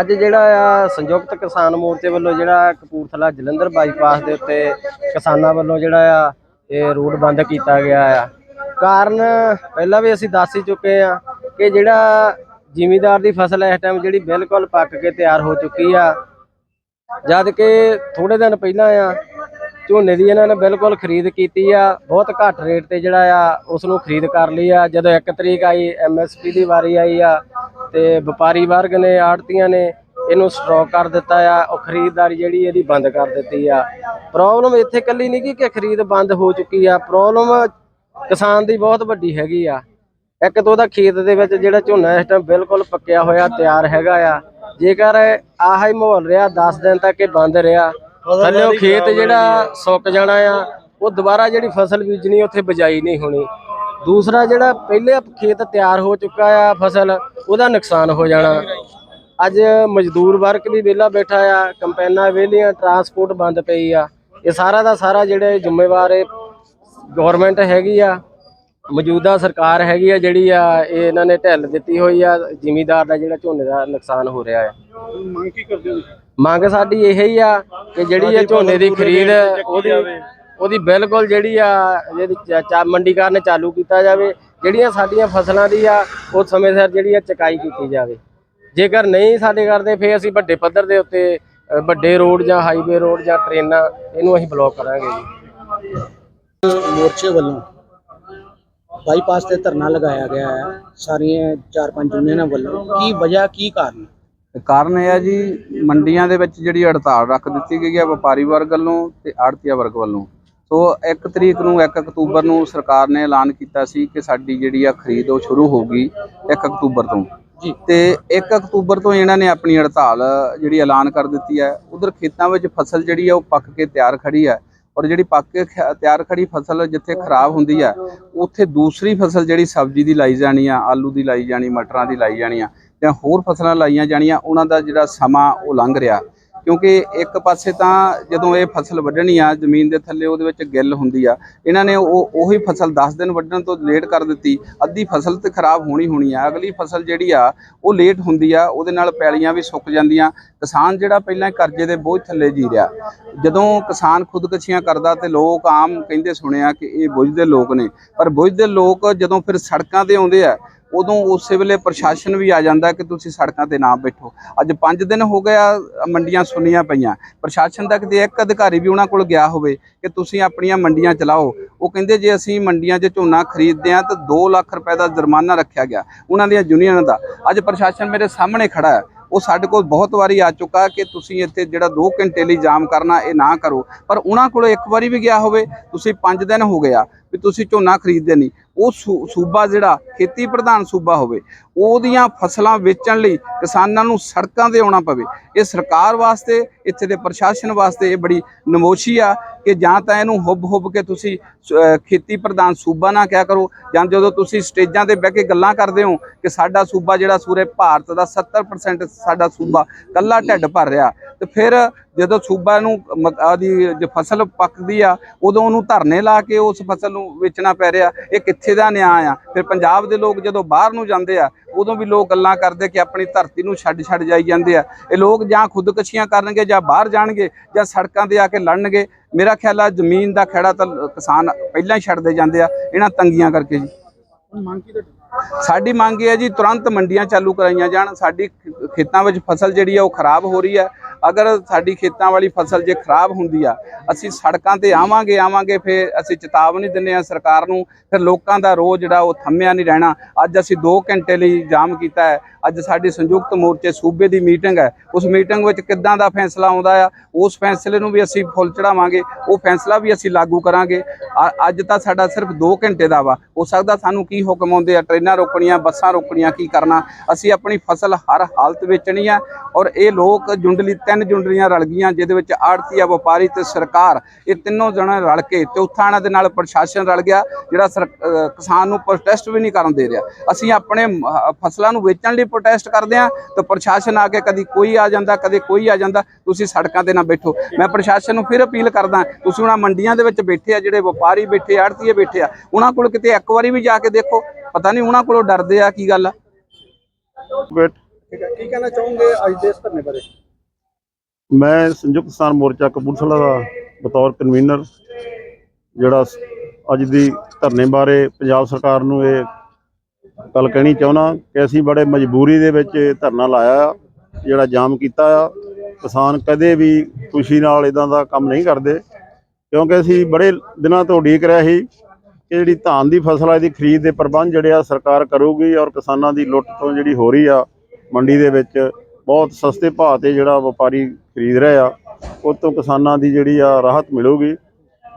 ਅੱਜ ਜਿਹੜਾ ਆ ਸੰਯੁਕਤ ਕਿਸਾਨ ਮੋਰਚੇ ਵੱਲੋਂ ਜਿਹੜਾ ਕਪੂਰਥਲਾ ਜਲੰਧਰ ਬਾਈਪਾਸ ਦੇ ਉੱਤੇ ਕਿਸਾਨਾਂ ਵੱਲੋਂ ਜਿਹੜਾ ਆ ਇਹ ਰੋਡ ਬੰਦ ਕੀਤਾ ਗਿਆ ਆ। ਕਾਰਨ ਪਹਿਲਾਂ ਵੀ ਅਸੀਂ ਦੱਸ ਹੀ ਚੁੱਕੇ ਆ ਕਿ ਜਿਹੜਾ ਜ਼ਿਮੀਦਾਰ ਦੀ ਫਸਲ ਇਸ ਟਾਈਮ ਜਿਹੜੀ ਬਿਲਕੁਲ ਪੱਕ ਕੇ ਤਿਆਰ ਹੋ ਚੁੱਕੀ ਆ। ਜਦ ਕਿ ਥੋੜੇ ਦਿਨ ਪਹਿਲਾਂ ਆ, ਝੋਨੇ ਦੀ ਇਹਨਾਂ ਨੇ ਬਿਲਕੁਲ ਖਰੀਦ ਕੀਤੀ ਆ। ਬਹੁਤ ਘੱਟ ਰੇਟ ਤੇ ਜਿਹੜਾ ਆ ਉਸ ਨੂੰ ਖਰੀਦ ਕਰ ਲਈ ਆ। ਜਦੋਂ 1 ਤਰੀਕ ਆਈ ਐਮਐਸਪੀ ਦੀ ਵਾਰੀ ਆਈ ਆ ਤੇ ਵਪਾਰੀ ਵਰਗ ਨੇ ਆੜਤੀਆਂ ਨੇ ਇਹਨੂੰ ਸਟਾਕ ਕਰ ਦਿੱਤਾ ਆ, ਉਹ ਖਰੀਦਦਾਰੀ ਜਿਹੜੀ ਇਹਦੀ ਬੰਦ ਕਰ ਦਿੱਤੀ ਆ। ਪ੍ਰੋਬਲਮ ਇੱਥੇ ਕੱਲੀ ਨਹੀਂ ਕਿ ਖਰੀਦ ਬੰਦ ਹੋ ਚੁੱਕੀ ਆ ਪ੍ਰੋਬਲਮ ਕਿਸਾਨ ਦੀ ਬਹੁਤ ਵੱਡੀ ਹੈਗੀ ਆ। ਇੱਕ ਤਾਂ ਉਹਦਾ ਖੇਤ ਦੇ ਵਿੱਚ ਜਿਹੜਾ ਝੋਨਾ ਇਸ ਟਾਈਮ ਬਿਲਕੁਲ ਪੱਕਿਆ ਹੋਇਆ, ਤਿਆਰ ਹੈਗਾ ਆ। ਜੇਕਰ ਆਹ ਹੀ ਮਾਹੌਲ ਰਿਹਾ 10 ਦਿਨ ਤੱਕ ਇਹ ਬੰਦ ਰਿਹਾ, ਥੱਲੇੋਂ ਖੇਤ ਜਿਹੜਾ ਸੁੱਕ ਜਾਣਾ ਆ, ਉਹ ਦੁਬਾਰਾ ਜਿਹੜੀ ਫਸਲ ਬੀਜਣੀ, ਉੱਥੇ ਬਜਾਈ ਨਹੀਂ ਹੋਣੀ। ਦੂਸਰਾ ਜਿਹੜਾ ਪਹਿਲੇ ਖੇਤ ਤਿਆਰ ਹੋ ਚੁੱਕਾ ਆ ਫਸਲ ਉਹਦਾ ਨੁਕਸਾਨ ਹੋ ਜਾਣਾ। ਅੱਜ ਮਜ਼ਦੂਰ ਵਰਗ ਵੀ ਵਿਹਲਾ ਬੈਠਾ ਆ ਕੰਪੈਨਾਂ ਵਿਹਲੀਆਂ ਟਰਾਂਸਪੋਰਟ ਬੰਦ ਪਈ ਆ। ਇਹ ਸਾਰਾ ਦਾ ਸਾਰਾ ਜਿਹੜੇ ਜ਼ਿੰਮੇਵਾਰ ਇਹ ਗਵਰਨਮੈਂਟ ਹੈਗੀ ਆ ਮੌਜੂਦਾ ਸਰਕਾਰ ਹੈਗੀ ਆ ਜਿਹੜੀ ਆ ਇਹ ਇਹਨਾਂ ਨੇ ਢਿੱਲ ਦਿੱਤੀ ਹੋਈ ਆ ਜ਼ਿਮੀਦਾਰ ਦਾ ਜਿਹੜਾ ਝੋਨੇ ਦਾ ਨੁਕਸਾਨ ਹੋ ਰਿਹਾ ਆ। ਮੰਗ ਕੀ ਕਰਦੇ ਹੋ ਮੰਗ ਸਾਡੀ ਇਹ ਹੀ ਆ ਕਿ ਜਿਹੜੀ ਇਹ ਝੋਨੇ ਦੀ ਖਰੀਦ ਉਹਦੀ ਉਹਦੀ ਬਿਲਕੁਲ ਜਿਹੜੀ ਆ ਜਿਹੜੀ ਚਾ- ਚਾ ਮੰਡੀਕਰਨ ਚਾਲੂ ਕੀਤਾ ਜਾਵੇ ਜਿਹੜੀਆਂ ਸਾਡੀਆਂ ਫਸਲਾਂ ਦੀ ਆ ਉਹ ਸਮੇਂ ਸਿਰ ਜਿਹੜੀ ਆ ਚਕਾਈ ਕੀਤੀ ਜਾਵੇ। ਜੇਕਰ ਨਹੀਂ ਸਾਡੇ ਕਰਦੇ ਫੇਰ ਅਸੀਂ ਵੱਡੇ ਪੱਧਰ ਦੇ ਉੱਤੇ ਵੱਡੇ ਰੋਡ ਜਾਂ ਹਾਈਵੇ ਰੋਡ ਜਾਂ ਟ੍ਰੇਨਾਂ ਇਹਨੂੰ ਅਸੀਂ ਬਲੌਕ ਕਰਾਂਗੇ ਜੀ। ਮੋਰਚੇ ਵੱਲੋਂ ਬਾਈਪਾਸ ਤੇ ਧਰਨਾ ਲਗਾਇਆ ਗਿਆ ਹੈ। ਸਾਰੀਆਂ ਚਾਰ ਪੰਜ ਯੂਨੀਅਨਾਂ ਵੱਲੋਂ ਕੀ ਵਜ੍ਹਾ ਕੀ ਕਾਰਨ? ਕਾਰਨ ਇਹ ਹੈ ਜੀ ਮੰਡੀਆਂ ਦੇ ਵਿੱਚ ਜਿਹੜੀ ਹੜਤਾਲ ਰੱਖ ਦਿੱਤੀ ਗਈ ਹੈ ਵਪਾਰੀ ਵਰਗ ਵੱਲੋਂ ਤੇ ਆੜਤੀਆ ਵਰਗ ਵੱਲੋਂ। ਸੋ 1 ਤਰੀਕ ਨੂੰ 1 ਅਕਤੂਬਰ ਨੂੰ ਸਰਕਾਰ ਨੇ ਐਲਾਨ ਕੀਤਾ ਸੀ ਕਿ ਸਾਡੀ ਜਿਹੜੀ ਆ ਖਰੀਦ ਉਹ ਸ਼ੁਰੂ ਹੋਊਗੀ 1 ਅਕਤੂਬਰ ਤੋਂ। ਜੀ। ਤੇ 1 ਅਕਤੂਬਰ ਤੋਂ ਇਹਨਾਂ ਨੇ ਆਪਣੀ ਹੜਤਾਲ ਜਿਹੜੀ ਐਲਾਨ ਕਰ ਦਿੱਤੀ ਹੈ ਉਧਰ ਖੇਤਾਂ ਵਿੱਚ ਫਸਲ ਜਿਹੜੀ ਆ ਉਹ ਪੱਕ ਕੇ ਤਿਆਰ ਖੜੀ ਹੈ ਔਰ ਜਿਹੜੀ ਪੱਕ ਕੇ ਤਿਆਰ ਖੜੀ ਫਸਲ ਜਿੱਥੇ ਖਰਾਬ ਹੁੰਦੀ ਆ ਉੱਥੇ ਦੂਸਰੀ ਫਸਲ ਜਿਹੜੀ ਸਬਜ਼ੀ ਦੀ ਲਾਈ ਜਾਣੀ ਆ ਆਲੂ ਦੀ ਲਾਈ ਜਾਣੀ ਮਟਰਾਂ ਦੀ ਲਾਈ ਜਾਣੀ ਆ ਜਾਂ ਹੋਰ ਫਸਲਾਂ ਲਾਈਆਂ ਜਾਣੀਆਂ ਉਹਨਾਂ ਦਾ ਜਿਹੜਾ ਸਮਾਂ ਉਹ ਲੰਘ ਰਿਹਾ। ਕਿਉਂਕਿ ਇੱਕ ਪਾਸੇ ਤਾਂ ਜਦੋਂ ਇਹ ਫਸਲ ਵੱਢਣੀ ਆ, ਜ਼ਮੀਨ ਦੇ ਥੱਲੇ ਉਹਦੇ ਵਿੱਚ ਗਿੱਲ ਹੁੰਦੀ ਆ, ਇਹਨਾਂ ਨੇ ਉਹ, ਉਹੀ ਫਸਲ 10 ਦਿਨ ਵੱਢਣ ਤੋਂ ਲੇਟ ਕਰ ਦਿੱਤੀ, ਅੱਧੀ ਫਸਲ ਤੇ ਖਰਾਬ ਹੋਣੀ ਹੋਣੀ ਆ, ਅਗਲੀ ਫਸਲ ਜਿਹੜੀ ਆ, ਉਹ ਲੇਟ ਹੁੰਦੀ ਆ, ਉਹਦੇ ਨਾਲ ਪੈਲੀਆਂ ਵੀ ਸੁੱਕ ਜਾਂਦੀਆਂ, ਕਿਸਾਨ ਜਿਹੜਾ ਪਹਿਲਾਂ ਕਰਜ਼ੇ ਦੇ ਬੋਝ ਥੱਲੇ ਜੀ ਰਿਹਾ। ਜਦੋਂ ਕਿਸਾਨ ਖੁਦਕਸ਼ੀਆਂ ਕਰਦਾ ਤੇ ਲੋਕ ਆਮ ਕਹਿੰਦੇ ਸੁਣਿਆ ਕਿ ਇਹ ਬੁੱਝਦੇ ਲੋਕ ਨੇ, ਪਰ ਬੁੱਝਦੇ ਲੋਕ ਜਦੋਂ ਫਿਰ ਸੜਕਾਂ ਤੇ ਆਉਂਦੇ ਆ ਉਦੋਂ ਉਸੇ ਵੇਲੇ ਪ੍ਰਸ਼ਾਸਨ ਵੀ ਆ ਜਾਂਦਾ ਕਿ ਤੁਸੀਂ ਸੜਕਾਂ ਤੇ ਨਾ ਬੈਠੋ। ਅੱਜ 5 ਦਿਨ ਹੋ ਗਿਆ, ਮੰਡੀਆਂ ਸੁੰਨੀਆਂ ਪਈਆਂ। ਪ੍ਰਸ਼ਾਸਨ ਦਾ ਕਿਤੇ ਇੱਕ ਅਧਿਕਾਰੀ ਵੀ ਉਹਨਾਂ ਕੋਲ ਗਿਆ ਹੋਵੇ ਕਿ ਤੁਸੀਂ ਆਪਣੀਆਂ ਮੰਡੀਆਂ ਚਲਾਓ, ਉਹ ਕਹਿੰਦੇ ਜੇ ਅਸੀਂ ਮੰਡੀਆਂ 'ਚ ਝੋਨਾ ਖਰੀਦਦੇ ਆ ਤਾਂ 2 ਲੱਖ ਰੁਪਏ ਦਾ ਜੁਰਮਾਨਾ ਰੱਖਿਆ ਗਿਆ ਉਹਨਾਂ ਦੀਆਂ ਯੂਨੀਅਨ ਦਾ। ਅੱਜ ਪ੍ਰਸ਼ਾਸਨ ਮੇਰੇ ਸਾਹਮਣੇ ਖੜਾ ਹੈ। ਉਹ ਸਾਡੇ ਕੋਲ ਬਹੁਤ ਵਾਰੀ ਆ ਚੁੱਕਾ ਕਿ ਤੁਸੀਂ ਇੱਥੇ ਜਿਹੜਾ 2 ਘੰਟੇ ਲਈ ਜਾਮ ਕਰਨਾ, ਇਹ ਨਾ ਕਰੋ। ਪਰ ਉਹਨਾਂ ਕੋਲ ਇੱਕ ਵਾਰੀ ਵੀ ਗਿਆ ਹੋਵੇ, ਤੁਸੀਂ 5 ਦਿਨ ਹੋ ਗਿਆ ਵੀ ਤੁਸੀਂ ਝੋਨਾ ਖਰੀਦਦੇ ਨਹੀਂ। ਉਹ ਸੂ- ਸੂਬਾ ਜਿਹੜਾ ਖੇਤੀ ਪ੍ਰਧਾਨ ਸੂਬਾ ਹੋਵੇ, ਉਹਦੀਆਂ ਫਸਲਾਂ ਵੇਚਣ ਲਈ ਕਿਸਾਨਾਂ ਨੂੰ ਸੜਕਾਂ ਤੇ ਆਉਣਾ ਪਵੇ। ਇਹ ਸਰਕਾਰ ਵਾਸਤੇ, ਇੱਥੇ ਦੇ ਪ੍ਰਸ਼ਾਸਨ ਵਾਸਤੇ ਇਹ ਬੜੀ ਨਮੋਸ਼ੀ ਆ ਕਿ ਜਾਂ ਤਾਂ ਇਹਨੂੰ ਹੁੱਬ ਹੁੱਬ ਕੇ ਤੁਸੀਂ ਖੇਤੀ ਪ੍ਰਧਾਨ ਸੂਬਾ ਨਾ ਕਿਹਾ ਕਰੋ, ਜਾਂ ਜਦੋਂ ਤੁਸੀਂ ਸਟੇਜਾਂ ਤੇ ਬਹਿ ਕੇ ਗੱਲਾਂ ਕਰਦੇ ਹੋ ਕਿ ਸਾਡਾ ਸੂਬਾ ਜਿਹੜਾ ਸੂਰੇ ਭਾਰਤ ਦਾ 70% ਸਾਡਾ ਸੂਬਾ ਕੱਲਾ ਢਿੱਡ ਭਰ ਰਿਹਾ, ਤੇ ਫਿਰ ਜਦੋਂ ਸੂਬਾ ਨੂੰ ਆਦੀ ਜੇ ਫਸਲ ਪੱਕਦੀ ਆ ਉਦੋਂ ਉਹਨੂੰ ਧਰਨੇ ਲਾ ਕੇ ਉਸ ਫਸਲ ਨੂੰ ਵੇਚਣਾ ਪੈ ਰਿਹਾ। ਇਹ ਕਿੱਥੇ ਦਾ ਨਿਆਂ ਆ? ਫਿਰ ਪੰਜਾਬ ਦੇ ਲੋਕ ਜਦੋਂ ਬਾਹਰ ਨੂੰ ਜਾਂਦੇ ਆ ਉਦੋਂ ਵੀ ਲੋਕ ਗੱਲਾਂ ਕਰਦੇ ਕਿ ਆਪਣੀ ਧਰਤੀ ਨੂੰ ਛੱਡ ਛੱਡ ਜਾਈ ਜਾਂਦੇ ਆ। ਇਹ ਲੋਕ ਜਾਂ ਖੁਦਕਸ਼ੀਆਂ ਕਰਨਗੇ ਜਾਂ ਬਾਹਰ ਜਾਣਗੇ ਜਾਂ ਸੜਕਾਂ ਤੇ ਆ ਕੇ ਲੜਨਗੇ। ਮੇਰਾ ਖਿਆਲ ਆ ਜ਼ਮੀਨ ਦਾ ਖਹਿੜਾ ਤਾਂ ਕਿਸਾਨ ਪਹਿਲਾਂ ਹੀ ਛੱਡਦੇ ਜਾਂਦੇ ਆ। ਇਹਨਾਂ ਤੰਗੀਆਂ ਕਰਕੇ ਜੀ। ਸਾਡੀ ਮੰਗ ਇਹ ਹੈ ਜੀ ਤੁਰੰਤ ਮੰਡੀਆਂ ਚਾਲੂ ਕਰਾਈਆਂ ਜਾਣ। ਸਾਡੀ ਖੇਤਾਂ ਵਿੱਚ ਫਸਲ ਜਿਹੜੀ ਆ ਉਹ ਖਰਾਬ ਹੋ ਰਹੀ ਹੈ ਅਗਰ ਸਾਡੀ ਖੇਤਾਂ ਵਾਲੀ ਫਸਲ ਜੇ ਖਰਾਬ ਹੁੰਦੀ ਆ, ਅਸੀਂ ਸੜਕਾਂ ਤੇ ਆਵਾਂਗੇ ਆਵਾਂਗੇ, ਫਿਰ ਅਸੀਂ ਚੇਤਾਵਨੀ ਦਿੰਦੇ ਆ ਸਰਕਾਰ ਨੂੰ, ਫਿਰ ਲੋਕਾਂ ਦਾ ਰੋਹ ਜਿਹੜਾ ਉਹ ਥੰਮਿਆ ਨਹੀਂ ਰਹਿਣਾ। ਅੱਜ ਅਸੀਂ 2 ਘੰਟੇ ਲਈ ਜਾਮ ਕੀਤਾ ਹੈ। ਅੱਜ ਸਾਡੀ ਸੰਯੁਕਤ ਮੋਰਚੇ ਸੂਬੇ ਦੀ ਮੀਟਿੰਗ ਹੈ। ਉਸ ਮੀਟਿੰਗ ਵਿੱਚ ਕਿੱਦਾਂ ਦਾ ਫੈਸਲਾ ਆਉਂਦਾ ਆ, ਉਸ ਫੈਸਲੇ ਨੂੰ ਵੀ ਅਸੀਂ ਫੁੱਲ ਚੜਾਵਾਂਗੇ ਉਹ ਫੈਸਲਾ ਵੀ ਅਸੀਂ ਲਾਗੂ ਕਰਾਂਗੇ। ਅ- ਅੱਜ ਤਾਂ ਸਾਡਾ ਸਿਰਫ 2 ਘੰਟੇ ਦਾ ਵਾ। ਹੋ ਸਕਦਾ ਸਾਨੂੰ ਕੀ ਹੁਕਮ ਆਉਂਦੇ ਆ, ਟ੍ਰੇਨਾਂ ਰੋਕਣੀਆਂ, ਬੱਸਾਂ ਰੋਕਣੀਆਂ, ਕੀ ਕਰਨਾ? ਅਸੀਂ ਆਪਣੀ ਫਸਲ ਹਰ ਹਾਲਤ ਵੇਚਣੀ ਆ, ਔਰ ਇਹ ਲੋਕ ਜੁੰਡਲੀ ਤਿੰਨ ਜੁੰਡਲੀਆਂ ਰਲ ਗਈਆਂ ਜਿਹਦੇ ਵਿੱਚ ਆੜਤੀਆ ਵਪਾਰੀ ਤੇ ਸਰਕਾਰ। ਇਹ ਤਿੰਨੋਂ ਜਣੇ ਰਲ ਕੇ ਚੌਥਾ ਇਹਨਾਂ ਦੇ ਨਾਲ ਪ੍ਰਸ਼ਾਸਨ ਰਲ ਗਿਆ ਜਿਹੜਾ ਕਿਸਾਨ ਨੂੰ ਪ੍ਰੋਟੈਸਟ ਵੀ ਨਹੀਂ ਕਰਨ ਦੇ ਰਿਹਾ। ਅਸੀਂ ਆਪਣੇ ਫਸਲਾਂ ਨੂੰ ਵੇਚਣ ਲਈ ਪ੍ਰੋਟੈਸਟ ਕਰਦੇ ਆ ਤਾਂ ਪ੍ਰਸ਼ਾਸਨ ਆ ਕੇ ਕਦੀ ਕੋਈ ਆ ਜਾਂਦਾ ਕਦੇ ਕੋਈ ਆ ਜਾਂਦਾ ਤੁਸੀਂ ਸੜਕਾਂ ਤੇ ਨਾ ਬੈਠੋ। ਮੈਂ ਪ੍ਰਸ਼ਾਸਨ ਨੂੰ ਫਿਰ ਅਪੀਲ ਕਰਦਾ ਤੁਸੀਂ ਉਹਨਾਂ ਮੰਡੀਆਂ ਦੇ ਵਿੱਚ ਬੈਠੇ ਆ ਜਿਹੜੇ ਵਪਾਰੀ ਬੈਠੇ ਆੜਤੀਏ ਬੈਠੇ ਆ ਉਹਨਾਂ ਕੋਲ ਕਿਤੇ ਇੱਕ ਵਾਰੀ ਵੀ ਜਾ ਕੇ ਦੇਖੋ ਪਤਾ ਨਹੀਂ ਉਹਨਾਂ ਕੋਲੋਂ ਡਰਦੇ ਆ ਕੀ ਗੱਲ ਆ। ਠੀਕ ਹੈ ਕੀ ਕਹਿਣਾ ਚਾਹੋਗੇ ਅੱਜ ਦੇ ਇਸ ਧਰਨੇ ਬਾਰੇ? ਮੈਂ ਸੰਯੁਕਤ ਕਿਸਾਨ ਮੋਰਚਾ ਕਪੂਰਥਲਾ ਦਾ ਬਤੌਰ ਕਨਵੀਨਰ ਜਿਹੜਾ ਅੱਜ ਦੀ ਧਰਨੇ ਬਾਰੇ ਪੰਜਾਬ ਸਰਕਾਰ ਨੂੰ ਇਹ ਗੱਲ ਕਹਿਣੀ ਚਾਹੁੰਦਾ ਕਿ ਅਸੀਂ ਬੜੇ ਮਜਬੂਰੀ ਦੇ ਵਿੱਚ ਇਹ ਧਰਨਾ ਲਾਇਆ ਆ, ਜਿਹੜਾ ਜਾਮ ਕੀਤਾ ਆ। ਕਿਸਾਨ ਕਦੇ ਵੀ ਖੁਸ਼ੀ ਨਾਲ ਇਦਾਂ ਦਾ ਕੰਮ ਨਹੀਂ ਕਰਦੇ, ਕਿਉਂਕਿ ਅਸੀਂ ਬੜੇ ਦਿਨਾਂ ਤੋਂ ਉਡੀਕ ਰਹੇ ਸੀ ਕਿ ਜਿਹੜੀ ਧਾਨ ਦੀ ਫਸਲ ਆ, ਇਹਦੀ ਖਰੀਦ ਦੇ ਪ੍ਰਬੰਧ ਜਿਹੜੇ ਆ ਸਰਕਾਰ ਕਰੂਗੀ ਔਰ ਕਿਸਾਨਾਂ ਦੀ ਲੁੱਟ ਤੋਂ ਜਿਹੜੀ ਹੋ ਰਹੀ ਆ, ਮੰਡੀ ਦੇ ਵਿੱਚ ਬਹੁਤ ਸਸਤੇ ਭਾਅ ਤੇ ਜਿਹੜਾ ਵਪਾਰੀ ਖਰੀਦ ਰਹੇ ਆ ਉਹ ਤੋਂ ਕਿਸਾਨਾਂ ਦੀ ਜਿਹੜੀ ਆ ਰਾਹਤ ਮਿਲੂਗੀ।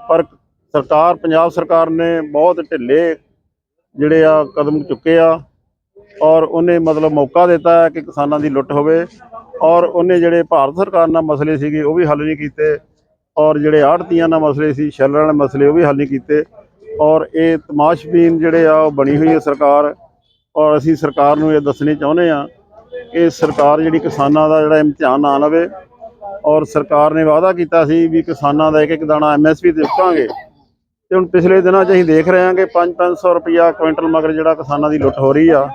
ਪਰ ਸਰਕਾਰ, ਪੰਜਾਬ ਸਰਕਾਰ ਨੇ ਬਹੁਤ ਢਿੱਲੇ ਜਿਹੜੇ ਆ ਕਦਮ ਚੁੱਕੇ ਆ ਔਰ ਉਹਨੇ ਮਤਲਬ ਮੌਕਾ ਦਿੱਤਾ ਕਿ ਕਿਸਾਨਾਂ ਦੀ ਲੁੱਟ ਹੋਵੇ ਔਰ ਉਹਨੇ ਜਿਹੜੇ ਭਾਰਤ ਸਰਕਾਰ ਨਾਲ ਮਸਲੇ ਸੀਗੇ ਉਹ ਵੀ ਹੱਲ ਨਹੀਂ ਕੀਤੇ ਔਰ ਜਿਹੜੇ ਆੜਤੀਆਂ ਨਾਲ ਮਸਲੇ ਸੀ, ਸ਼ੈਲਰਾਂ ਨਾਲ ਮਸਲੇ ਉਹ ਵੀ ਹੱਲ ਨਹੀਂ ਕੀਤੇ ਔਰ ਇਹ ਤਮਾਸ਼ਬੀਨ ਜਿਹੜੇ ਆ ਉਹ ਬਣੀ ਹੋਈ ਹੈ ਸਰਕਾਰ ਔਰ ਅਸੀਂ ਸਰਕਾਰ ਨੂੰ ਇਹ ਦੱਸਣੀ ਚਾਹੁੰਦੇ ਆ ਕਿ ਸਰਕਾਰ ਜਿਹੜੀ ਕਿਸਾਨਾਂ ਦਾ ਜਿਹੜਾ ਇਮਤਿਹਾਨ ਨਾ ਲਵੇ ਔਰ ਸਰਕਾਰ ਨੇ ਵਾਅਦਾ ਕੀਤਾ ਸੀ ਵੀ ਕਿਸਾਨਾਂ ਦਾ ਇੱਕ ਇੱਕ ਦਾਣਾ ਐਮਐਸਪੀ ਤੇ ਚੁੱਕਾਂਗੇ ਤੇ ਹੁਣ ਪਿਛਲੇ ਦਿਨਾਂ 'ਚ ਅਸੀਂ ਦੇਖ ਰਹੇ ਹਾਂ ਕਿ 5-500 ਰੁਪਇਆ ਕੁਇੰਟਲ ਮਗਰ ਜਿਹੜਾ ਕਿਸਾਨਾਂ ਦੀ ਲੁੱਟ ਹੋ ਰਹੀ ਆ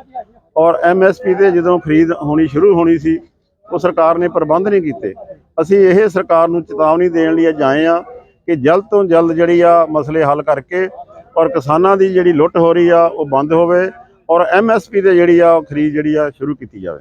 ਔਰ ਐਮਐਸਪੀ ਤੇ ਜਦੋਂ ਖਰੀਦ ਹੋਣੀ ਸ਼ੁਰੂ ਹੋਣੀ ਸੀ, ਉਹ ਸਰਕਾਰ ਨੇ ਪ੍ਰਬੰਧ ਨਹੀਂ ਕੀਤੇ। ਅਸੀਂ ਇਹ ਸਰਕਾਰ ਨੂੰ ਚੇਤਾਵਨੀ ਦੇਣ ਲਈ ਅੱਜ ਆਏ ਆ ਕਿ ਜਲਦ ਤੋਂ ਜਲਦ ਜਿਹੜੀ ਆ ਮਸਲੇ ਹੱਲ ਕਰਕੇ ਔਰ ਕਿਸਾਨਾਂ ਦੀ ਜਿਹੜੀ ਲੁੱਟ ਹੋ ਰਹੀ ਆ, ਉਹ ਬੰਦ ਹੋਵੇ ਔਰ ਐਮਐਸਪੀ ਤੇ ਜਿਹੜੀ ਆ ਉਹ ਖਰੀਦ ਜਿਹੜੀ ਆ ਸ਼ੁਰੂ ਕੀਤੀ ਜਾਵੇ।